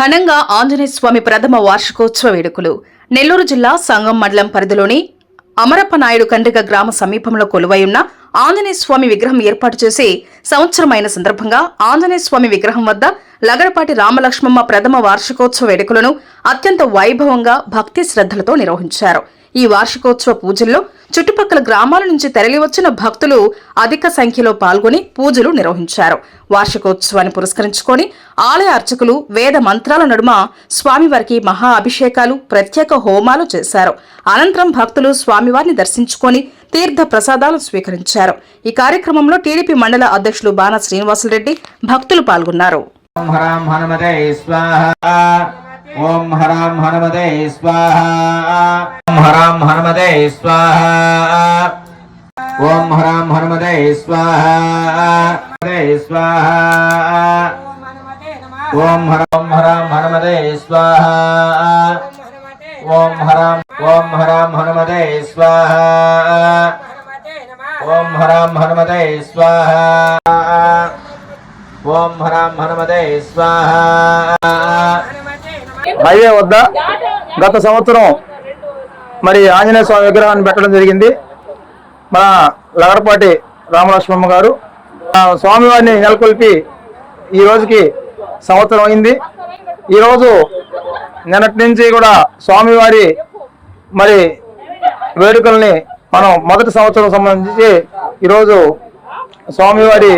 ఘనంగా ఆంజనేయ స్వామి ప్రథమ వార్షికోత్సవ వేడుకలు. నెల్లూరు జిల్లా సంగం మండలం పరిధిలోని అమరప్ప నాయుడు గ్రామ సమీపంలో కొలువై ఉన్న ఆంజనేయ స్వామి విగ్రహం ఏర్పాటు చేసి సంవత్సరమైన సందర్భంగా ఆంజనేయ స్వామి విగ్రహం వద్ద లగడపాటి రామలక్ష్మమ్మ ప్రథమ వార్షికోత్సవ వేడుకలను అత్యంత వైభవంగా భక్తి శ్రద్ధలతో నిర్వహించారు. ఈ వార్షికోత్సవ పూజల్లో చుట్టుపక్కల గ్రామాల నుంచి తరలివచ్చిన భక్తులు అధిక సంఖ్యలో పాల్గొని పూజలు నిర్వహించారు. వార్షికోత్సవాన్ని పురస్కరించుకొని ఆలయ అర్చకులు వేద మంత్రాల నడుమ స్వామివారికి మహా అభిషేకాలు ప్రత్యేక హోమాలు చేశారు. అనంతరం భక్తులు స్వామివారిని దర్శించుకొని తీర్థ ప్రసాదాలు స్వీకరించారు. ఈ కార్యక్రమంలో టీడీపీ మండల అధ్యక్షులు బాణ శ్రీనివాసులరెడ్డి భక్తులు పాల్గొన్నారు. ओम हराम हनुमते स्वाहा। ओम हराम हनुमते स्वाहा। ओम हराम हनुमते स्वाहा। स्वाहा। ओम हराम हराम हनुमते स्वाहा। ओम हराम ओम हराम हनुमते स्वाहा। ओम हराम हनुमते स्वाहा। ओम हराम हनुमते स्वाहा। హైవే వద్ద గత సంవత్సరం మరి ఆంజనేయ స్వామి విగ్రహాన్ని పెట్టడం జరిగింది. మన లగడపాటి రామలక్ష్మమ్మ గారు స్వామివారిని నెలకొల్పి ఈ రోజుకి సంవత్సరం అయింది. ఈరోజు నిన్నటి నుంచి కూడా స్వామివారి మరి వేడుకల్ని మనం మొదటి సంవత్సరం సంబంధించి ఈరోజు స్వామివారి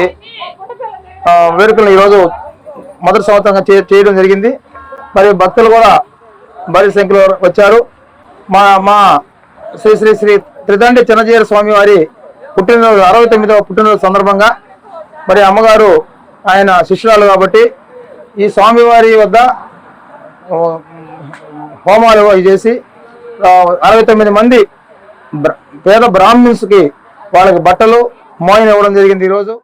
వేడుకలను ఈరోజు మొదటి సంవత్సరంగా చేయడం జరిగింది. మరి భక్తులు కూడా భారీ సంఖ్యలో వచ్చారు. మా మా శ్రీ శ్రీ శ్రీ త్రిదండి చిన్నజీర స్వామి వారి పుట్టినరోజు అరవై తొమ్మిదవ పుట్టినరోజు సందర్భంగా మరి అమ్మగారు ఆయన శిష్యురాలు కాబట్టి ఈ స్వామివారి వద్ద హోమాలు చేసి అరవై తొమ్మిది మంది బ్ర- పేద బ్రాహ్మిన్స్కి వాళ్ళకి బట్టలు మోయిన ఇవ్వడం జరిగింది ఈరోజు.